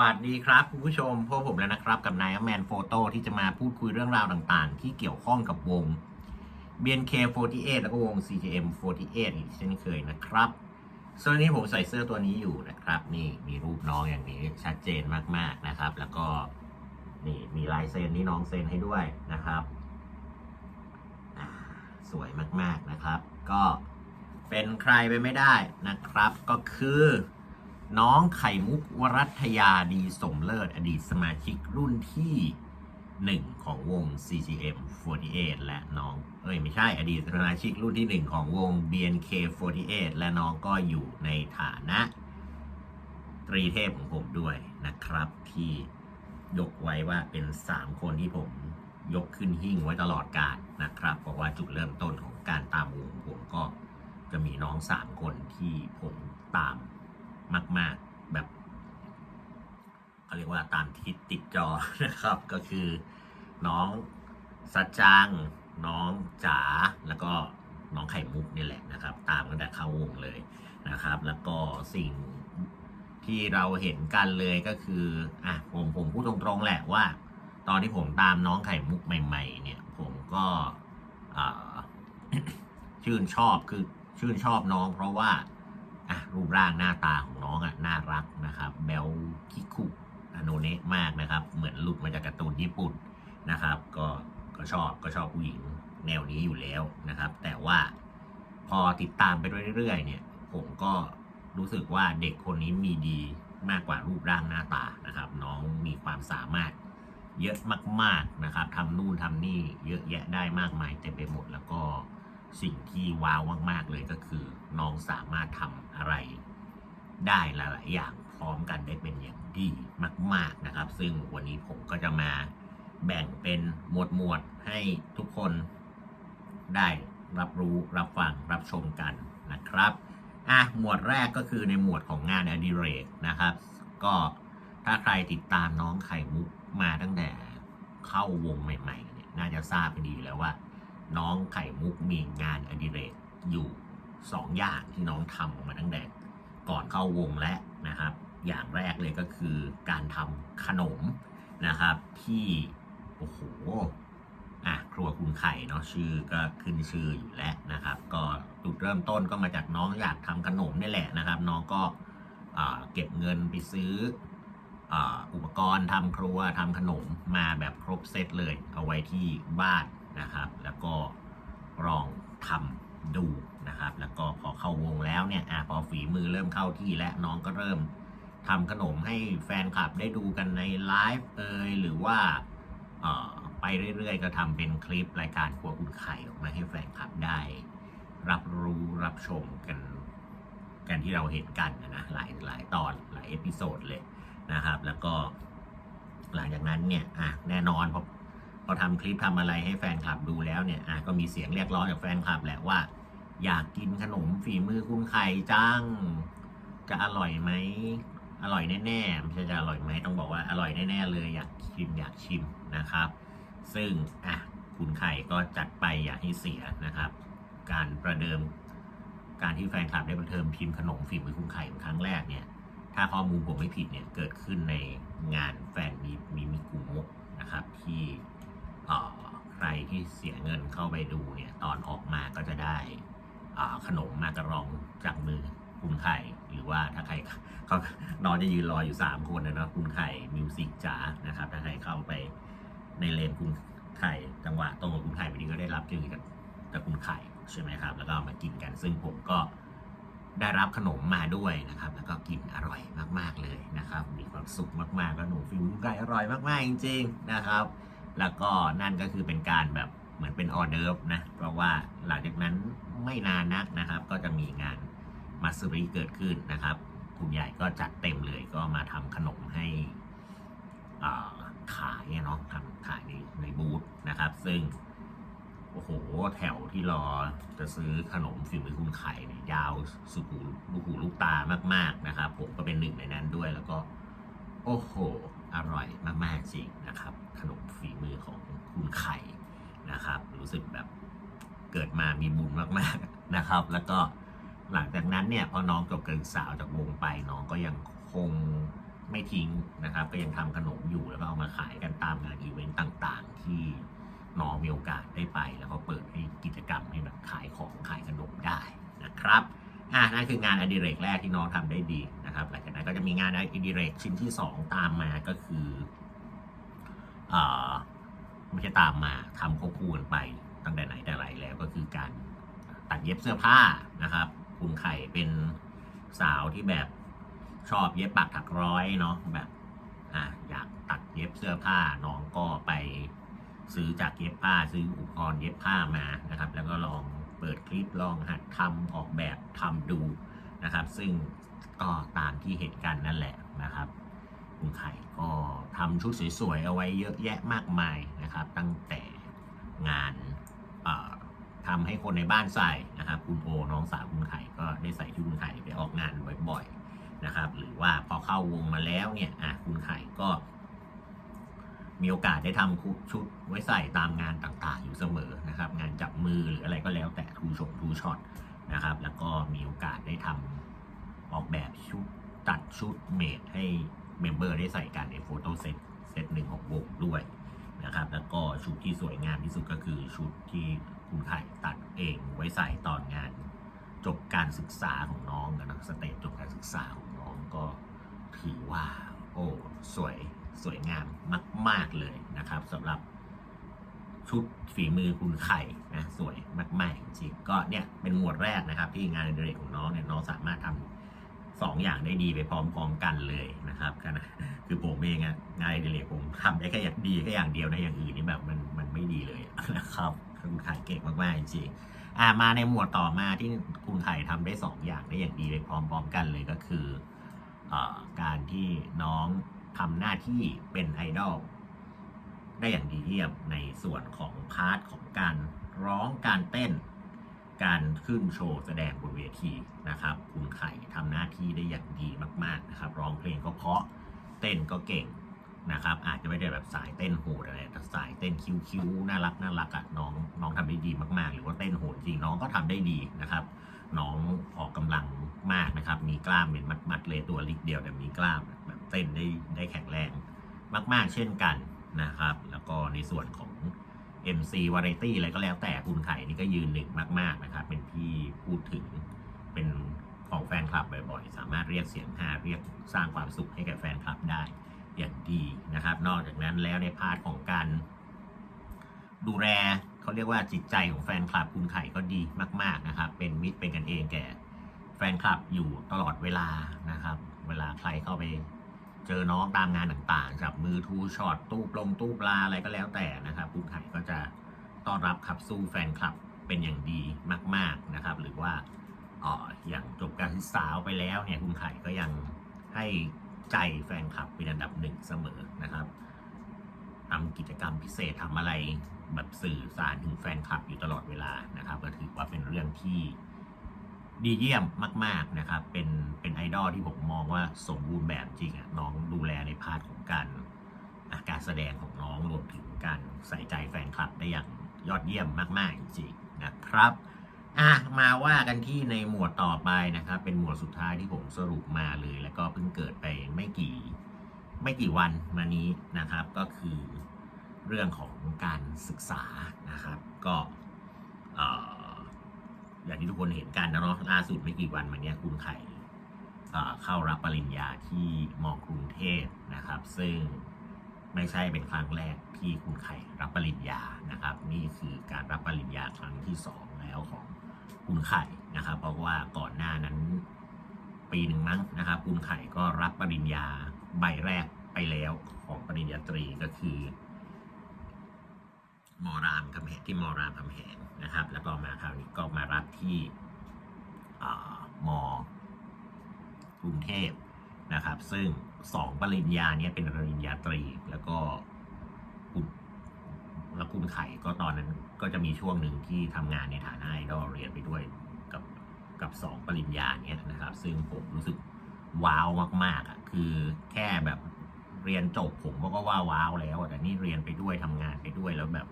วัสดีครับคุณผู้ชมพบผมแล้วนะครับ กับนายแมนโฟโต้ที่จะมาพูดคุยเรื่องราวต่างๆ ที่เกี่ยวข้องกับวง BNK48 แล้วก็วง CJM48 อีกเช่นเคยนะครับส่วนนี้ผมใส่เสื้อตัวนี้อยู่นะครับ นี่มีรูปน้องอย่างนี้ชัดเจนมากๆนะครับ แล้วก็นี่มีลายเซ็นที่น้องเซ็นให้ด้วยนะครับสวยมากๆนะครับ ก็เป็นใครไปไม่ได้นะครับ ก็คือ น้องไข่มุกวรัตยาดีสมเลิศอดีตสมาชิกรุ่นที่ 1 ของวง CGM 48และน้อง เอ้ยไม่ใช่อดีตสมาชิกรุ่นที่ 1 ของวง BNK 48และน้องก็อยู่ในฐานะ ตรีเทพของผมด้วยนะครับ ที่ยกไว้ว่าเป็น 3 คนที่ผมยกขึ้นหิ้งไว้ตลอดกาลนะครับ เพราะว่าจุดเริ่มต้นของการตามวงผมก็จะมีน้อง 3 คนที่ผมตาม มาก ๆ แบบเขาเรียกว่าตามทิศติดจอนะครับ ก็คือน้องสัจจัง น้องจ๋าแล้วก็น้องไข่มุกนี่แหละนะครับ ตามกันแต่เข้าวงเลยนะครับ แล้วก็สิ่งที่เราเห็นกันเลยก็คืออะผมผมพูดตรงๆแหละว่า ตอนที่ผมตามน้องไข่มุกใหม่ ๆ เนี่ย ผมก็ชื่นชอบคือชื่นชอบน้องเพราะว่า อะรูปร่างหน้าตาของน้องอะน่ารักนะครับเบลคิคุอโนเนะมากนะครับ เหมือนหลุดมาจากการ์ตูนญี่ปุ่นนะครับ ก็ก็ชอบก็ชอบผู้หญิงแนวนี้อยู่แล้วนะครับ แต่ว่าพอติดตามไปเรื่อยๆเนี่ย ผมก็รู้สึกว่าเด็กคนนี้มีดีมากกว่ารูปร่างหน้าตานะครับ น้องมีความสามารถเยอะมากๆนะครับทำนู่นทำนี่เยอะแยะได้มากมายเต็มไปหมด แล้วก็สิ่งที่ว้าวมาก ๆเลยก็คือ น้องสามารถทำ อะไร ได้หลายๆอย่างพร้อมกันได้เป็นอย่างดีมาก ๆนะครับ ซึ่งวันนี้ผมก็จะมาแบ่งเป็นหมวดหมวดๆให้ทุกคนได้รับรู้รับฟังรับชมกันนะครับอะหมวดแรกก็คือในหมวดของงานอดิเรกนะครับ ก็ถ้าใครติดตามน้องไข่มุกมาตั้งแต่เข้าวงใหม่ๆเนี่ยน่าจะทราบกันดีแล้วว่า น้องไข่มุกมีงานอดิเรกอยู่ สองอย่างที่น้องทำออกมาตั้งแต่ก่อนเข้าวงและนะครับ อย่างแรกเลยก็คือการทำขนมนะครับ ที่โอ้โหอะครัวคุณไข่เนาะชื่อก็ขึ้นชื่ออยู่แล้วนะครับ ก็จุดเริ่มต้นก็มาจากน้องอยากทำขนมนี่แหละนะครับ น้องก็เก็บเงินไปซื้อออุปกรณ์ทำครัวทำขนมมาแบบครบเซตเลย เอาไว้ที่บ้านนะครับ แล้วก็ลองทำ ดูนะครับ แล้วก็พอเข้าวงแล้วเนี่ยอพอฝีมือเริ่มเข้าที่และน้องก็เริ่มทำขนมให้แฟนคลับได้ดูกันในไลฟ์เอยหรือว่าอ่อไปเรื่อยๆ ก็ทำเป็นคลิปรายการครัวคุณไข่ออกมาให้แฟนคลับได้ รับรู้รับชมกัน กันที่เราเห็นกันนะนะหลายหลายตอนหลายเอพิโซดเลยนะครับ แล้วก็หลังจากนั้นเนี่ยอะแน่นอนพอ พอทำคลิปทำอะไรให้แฟนคลับดูแล้วเนี่ยอะก็มีเสียงเรียกร้องจากแฟนคลับแหละว่า อยากกินขนมฝีมือคุณไข่จังจะอร่อยไหมอร่อยแน่ๆไม่ใช่จะอร่อยไหมต้องบอกว่าอร่อยแน่ๆเลยอยากชิมอยากชิมนะครับ ซึ่งอะคุณไข่ก็จัดไปอย่าให้เสียนะครับ การประเดิม การที่แฟนคลับได้ประเดิมพิมพ์ขนมฝีมือคุณไข่เป็นครั้งแรกเนี่ย ถ้าข้อมูลผมไม่ผิดเนี่ยเกิดขึ้นในงานแฟนมีมีมิกุโมะนะครับที่ ใครที่เสียเงินเข้าไปดูเนี่ยตอนออกมาก็จะได้ขนมมากระรองจากมือคุณไข่ หรือว่าถ้าใครเขาน้องจะยืนรออยู่ 3 คนนะเนาะคุณไข่มิวสิกจ๋านะครับ ถ้าใครเข้าไปในเลนคุณไข่จังหวะตรงกับคุณไข่พอดีก็ได้รับเจอกับกับคุณไข่ใช่ไหมครับ แล้วก็มากินกัน ซึ่งผมก็ได้รับขนมมาด้วยนะครับ แล้วก็กินอร่อยมาก ๆเลยนะครับ มีความสุขมากๆก็หนูฟิวไก่อร่อยมากๆจริง ๆ นะครับ แล้วก็นั่นก็คือเป็นการแบบเหมือนเป็นออเดิร์ฟนะ เพราะว่าหลังจากนั้นไม่นานนักนะครับ ก็จะมีงานมาสรีเกิดขึ้นนะครับคุณใหญ่ก็จัดเต็มเลยก็มาทำขนมให้อ่าขายเนาะทำขายในในบูธนะครับ ซึ่งโอ้โห แถวที่รอจะซื้อขนมฝีมือคุณไข่เนี่ยยาวสุดหูลูกหูลูกตามาก ๆนะครับ ผมก็เป็นหนึ่งในนั้นด้วยแล้วก็ โอ้โห อร่อยมาก ๆ จริงนะครับ ขนมฝีมือของคุณไข่นะครับ รู้สึกแบบเกิดมามีบุญมากๆนะครับ แล้วก็หลังจากนั้นเนี่ยพอน้องจบการศึกษาออกจากวงไปน้องก็ยังคงไม่ทิ้งนะครับ ก็ยังทำขนมอยู่แล้วก็เอามาขายกันตามงานอีเวนต์ต่างๆ ที่น้องมีโอกาสได้ไป แล้วก็เปิดให้กิจกรรมให้แบบขายของขายขนมได้นะครับ อะนั่นคืองานอดิเรกแรกที่น้องทำได้ดีนะครับหลังจากนั้นก็จะมีงานอดิเรกชิ้นที่สองตามมาก็คือเอ่อไม่ใช่ตามมาทำควบคู่กันไปตั้งแต่ไหนแต่ไรแล้วก็คือการตัดเย็บเสื้อผ้านะครับ คุณไข่เป็นสาวที่แบบชอบเย็บปักถักร้อยเนาะแบบอะอยากตัดเย็บเสื้อผ้าน้องก็ไปซื้อจากเย็บผ้าซื้ออุปกรณ์เย็บผ้ามานะครับ แล้วก็ลอง เปิดคลิปลองหัดทำออกแบบทำดูนะครับ ซึ่งก็ตามที่เห็นกันนั่นแหละนะครับคุณไข่ก็ทำชุดสวยๆเอาไว้เยอะแยะมากมายนะครับ ตั้งแต่งานทำให้คนในบ้านใส่นะครับ คุณโอน้องสาวคุณไข่ก็ได้ใส่ชุดคุณไข่ไปออกงานบ่อยๆนะครับ หรือว่าพอเข้าวงมาแล้วเนี่ยอะคุณไข่ก็ มีโอกาสได้ทำชุดไว้ใส่ตามงานต่างๆ อยู่เสมอนะครับ งานจับมือหรืออะไรก็แล้วแต่ทูชงทูช็อตนะครับ แล้วก็มีโอกาสได้ทำออกแบบชุดตัดชุดเมดให้เมมเบอร์ได้ใส่กันในโฟโต้เซตเซตหนึ่งของวงด้วยนะครับ แล้วก็ชุดที่สวยงามที่สุดก็คือชุดที่คุณไข่ตัดเองไว้ใส่ตอนงานจบการศึกษาของน้องนะสเตจจบการศึกษาของน้องก็ถือว่า โอ้ สวย สวยงามมาก ๆเลยนะครับสำหรับชุดฝีมือคุณไข่นะสวยมากๆจริงๆก็เนี่ยเป็นหมวดแรกนะครับ ที่งานอดิเรกของน้องเนี่ยน้องสามารถทำสองอย่างได้ดีไปพร้อมๆกันเลยนะครับขณะคือผมเองอะงานอดิเรกผมทำได้แค่อย่างดีแค่อย่างเดียวนะอย่างอื่นนี่แบบมันมันไม่ดีเลยนะครับคุณไข่เก่งมากๆจริงๆอ่ามาในหมวดต่อมาที่คุณไข่ทำได้สองอย่างได้อย่างดีไปพร้อมๆกันเลยก็คืออการที่น้อง ทำหน้าที่เป็นไอดอลได้อย่างดีเยี่ยมในส่วนของพาร์ทของการร้องการเต้น การขึ้นโชว์แสดงบนเวทีนะครับ คุณไข่ทำหน้าที่ได้อย่างดีมากๆนะครับร้องเพลงก็เพราะเต้นก็เก่งนะครับ อาจจะไม่ได้แบบสายเต้นโหดอะไรแต่สายเต้นคิ้วๆน่ารักน่ารักอะน้องน้องทำได้ดีมากๆ หรือว่าเต้นโหดจริงน้องก็ทำได้ดีนะครับ น้องออกกำลังมากนะครับ มีกล้ามเป็นมัดๆเลยตัวลิกเดียวแต่มีกล้าม เต้นได้ได้แข็งแรงมาก ๆ เช่นกันนะครับ แล้วก็ในส่วนของ MC Variety อะไรก็แล้วแต่คุณไข่นี่ก็ยืนหนึ่งมาก ๆ นะครับ เป็นที่พูดถึงเป็นของแฟนคลับบ่อยๆ สามารถเรียกเสียงฮาเรียกสร้างความสุขให้แก่แฟนคลับได้อย่างดีนะครับ นอกจากนั้นแล้วในพาร์ทของการ ดูแลเขาเรียกว่าจิตใจของแฟนคลับคุณไข่ก็ดีมาก ๆนะครับ เป็นมิตรเป็นกันเองแก่แฟนคลับอยู่ตลอดเวลานะครับ เวลาใครเข้าไป เจอน้องตามงานต่างๆ จับมือทูช็อตตู้ปลงตู้ปลาอะไรก็แล้วแต่นะครับคุณไข่ก็จะต้อนรับขับสู้แฟนคลับเป็นอย่างดีมาก ๆนะครับ หรือว่าอ่ออย่างจบการศึกษาไปแล้วเนี่ยคุณไข่ก็ยังให้ใจแฟนคลับเป็นอันดับหนึ่งเสมอนะครับทำกิจกรรมพิเศษทำอะไรแบบสื่อสารถึงแฟนคลับอยู่ตลอดเวลานะครับ ก็ถือว่าเป็นเรื่องที่ ดีเยี่ยมมาก ๆนะครับ เป็นเป็นไอดอลที่ผมมองว่าสมบูรณ์แบบจริงอะน้องดูแลในพาร์ทของการการแสดงของน้องรวมถึงการใส่ใจแฟนคลับได้อย่างยอดเยี่ยมมากๆจริงๆนะครับอะมาว่ากันที่ในหมวดต่อไปนะครับ เป็นหมวดสุดท้ายที่ผมสรุปมาเลย แล้วก็เพิ่งเกิดไปไม่กี่ไม่กี่วันมานี้นะครับ ก็คือเรื่องของการศึกษานะครับ ก็เอ่อ อย่างที่ทุกคนเห็นกันนะเนาะล่าสุดไม่กี่วันมาเนี้ยคุณไข่เข้ารับปริญญาที่มอกรุงเทพนะครับ ซึ่งไม่ใช่เป็นครั้งแรกที่คุณไข่รับปริญญานะครับ นี่คือการรับปริญญาครั้งที่สองแล้วของคุณไข่นะครับ เพราะว่าก่อนหน้านั้นปีหนึ่งมั้งนะครับ คุณไข่ก็รับปริญญาใบแรกไปแล้วของปริญญาตรีก็คือ มอรามคำแหงที่มอรามคำแหง นะครับ แล้วก็มาคราวนี้ก็มารับที่มอกรุงเทพนะครับ ซึ่งสองปริญญาเนี้ยเป็นปริญญาตรี แล้วก็คุณแล้วคุณไข่ก็ตอนนั้นก็จะมีช่วงหนึ่งที่ทำงานในฐานะไอดอลเรียนไปด้วยกับกับสองปริญญาเนี้ยนะครับ ซึ่งผมรู้สึกว้าวมากๆอะคือแค่แบบเรียนจบผมก็ว่าว้าวแล้วแต่นี่เรียนไปด้วยทำงานไปด้วยแล้วแบบ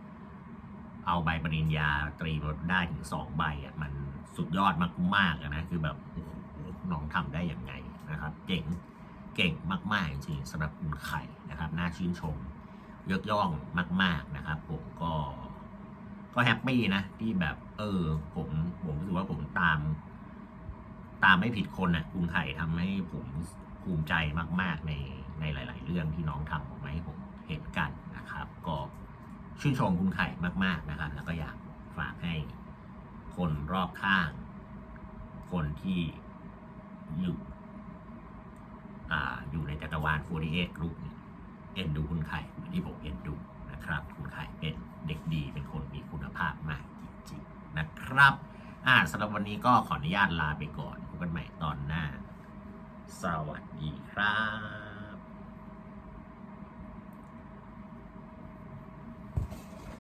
เอาใบปริญญาตรีมาได้ถึงสองใบอะมันสุดยอดมากๆอะนะคือแบบน้องทำได้อย่างไงนะครับเจ๋งเก่งมาก ๆ จริงๆสำหรับคุณไข่นะครับน่าชื่นชมยกย่องมาก ๆนะครับ ผมก็ก็แฮปปี้นะที่แบบ เออ ผมผมรู้สึกว่าผมตาม ตามไม่ผิดคนนะ่ะคุณไข่ทำให้ผมภูมิใจมาก ๆ ในในหลาย ๆ เรื่องที่น้องทำออกมาให้ผมเห็นกันนะครับ ก็ ชื่นชมคุณไข่มาก ๆนะครับแล้วก็อยากฝากให้คนรอบข้าง คนที่อยู่อ่าอยู่ในจักรวาล48กรุ๊ปเนี่ยเอ็นดูคุณไข่เหมือนที่ผมเอ็นดูนะครับ คุณไข่เป็นเด็กดีเป็นคนมีคุณภาพมากจริงๆนะครับอ่าสำหรับวันนี้ก็ขออนุญาตลาไปก่อนพบกันใหม่ตอนหน้า สวัสดีครับ